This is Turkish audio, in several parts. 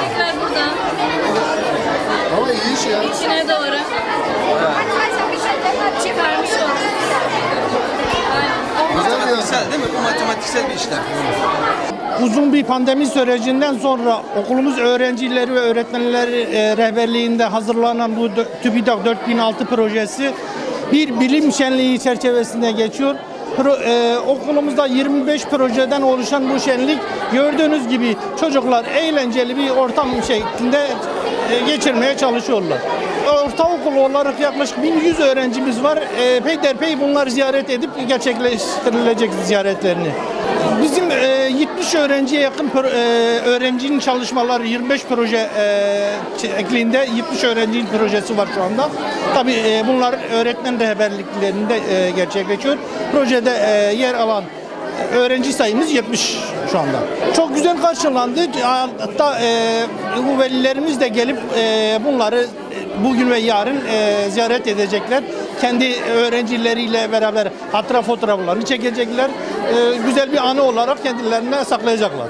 Tekrar buradan. Ama iyi iş ya. İçine doğru. Çıkarmış olduk. Güzel bir yazı. Güzel değil mi? Bu matematiksel bir işlem. Uzun bir pandemi sürecinden sonra okulumuz öğrencileri ve öğretmenleri e, rehberliğinde hazırlanan bu TÜBİTAK 4006 projesi bir bilim şenliği çerçevesinde geçiyor. E, okulumuzda 25 projeden oluşan bu şenlik gördüğünüz gibi çocuklar eğlenceli bir ortam şeklinde e, geçirmeye çalışıyorlar. Ortaokul olarak yaklaşık 1100 öğrencimiz var. E, peyderpey bunlar ziyaret edip gerçekleştirilecek ziyaretlerini. Bizim e, 70 öğrenciye yakın pro- e, öğrencinin çalışmaları 25 proje e, şeklinde 70 öğrencinin projesi var şu anda. Tabii e, bunlar öğretmen rehberliklerinde e, gerçekleşiyor. Projede e, yer alan öğrenci sayımız 70 şu anda. Çok güzel karşılandı. Hatta e, velilerimiz de gelip e, bunları bugün ve yarın e, ziyaret edecekler. Kendi öğrencileriyle beraber hatıra fotoğraflarını çekecekler. E, güzel bir anı olarak kendilerine saklayacaklar.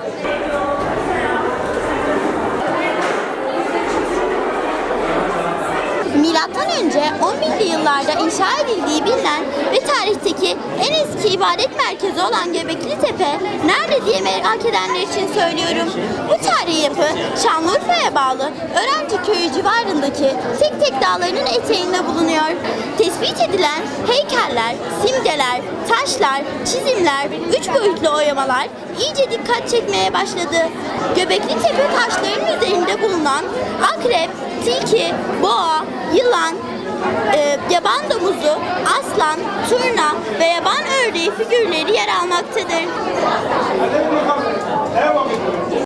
Milattan önce 11'li yıllarda inşa edildiği bilinen ve tarihteki en eski ibadet merkezi olan Göbekli Tepe nerede diye merak edenler için söylüyorum. Bu tarihi yapı Şanlıurfa'ya bağlı Öğrenci Köyü civarındaki tek tek dağlarının eteğinde bulunuyor. Tespit edilen heykeller, simgeler, taşlar, çizimler, üç boyutlu oyamalar iyice dikkat çekmeye başladı. Göbekli tepe taşlarının üzerinde bulunan akrep, tilki, boğa, yılan, e, yaban domuzu, aslan, turna ve yaban ördeği figürleri yer almaktadır.